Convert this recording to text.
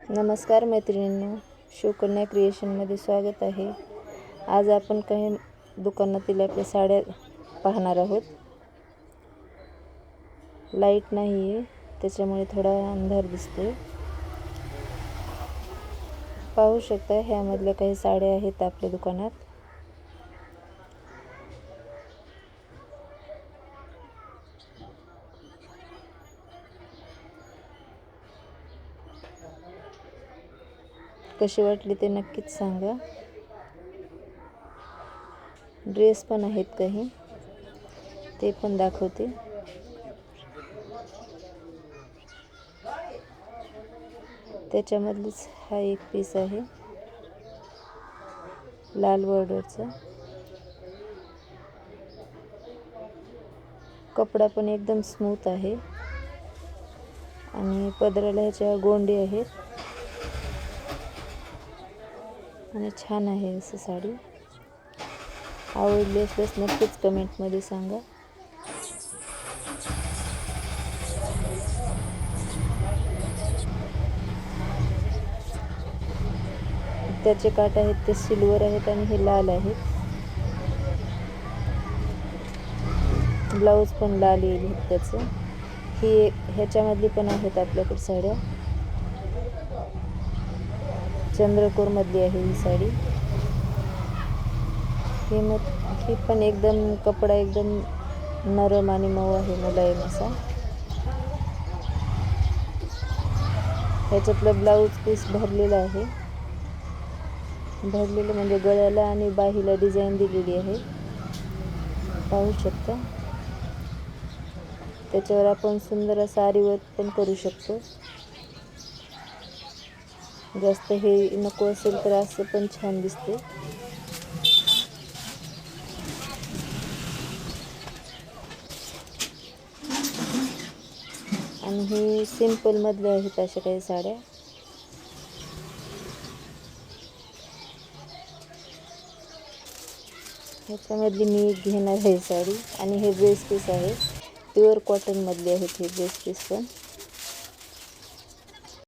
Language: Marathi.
नमस्कार मैत्रिणींनो शिवकन्या क्रिएशनमध्ये स्वागत आहे. आज आपण काही दुकानातील आपल्या साड्या पाहणार आहोत. लाइट नाही आहे त्याच्यामुळे थोडा अंधार दिसतो पाहू शकता ह्यामधल्या काही साड्या आहेत आपल्या दुकानात. कशी वाटली ते नक्कीच सांगा. ड्रेस पण आहेत काही. ते पण दाखवते. त्याच्यामधलीच हा एक पीस आहे. लाल बॉर्डरचा कपडा पण एकदम स्मूथ आहे. आणि पदराला ह्याच्या गोंडी आहेत. आणि छान आहे असं साडी. आवडली असल्यास नक्कीच कमेंटमध्ये सांगा. त्याचे काट आहेत ते सिल्वर आहेत आणि हे लाल आहेत ब्लाऊज पण लाल येईल त्याचं. ही ह्याच्यामधली पण आहेत आपल्याकडे साड्या. चंद्रकोरमधली आहे ही साडी. ही मग ही पण एकदम कपडा एकदम नरम आणि मऊ आहे मुलायम असा. ह्याच्यातलं ब्लाऊज पीस भरलेलं आहे. भरलेलं म्हणजे गळ्याला आणि बाहीला डिझाईन दिलेली आहे. पाहू शकता. त्याच्यावर आपण सुंदर असा आरीवर्क पण करू शकतो. जास्त हे नको असेल तर असं पण छान दिसते. आणि हे सिम्पलमधले आहेत अशा काही साड्या. ह्याच्यामधली मी एक घेणार आहे साडी. आणि हे ड्रेस पीस आहे. प्युअर कॉटनमधले आहेत हे ड्रेस पीस पण.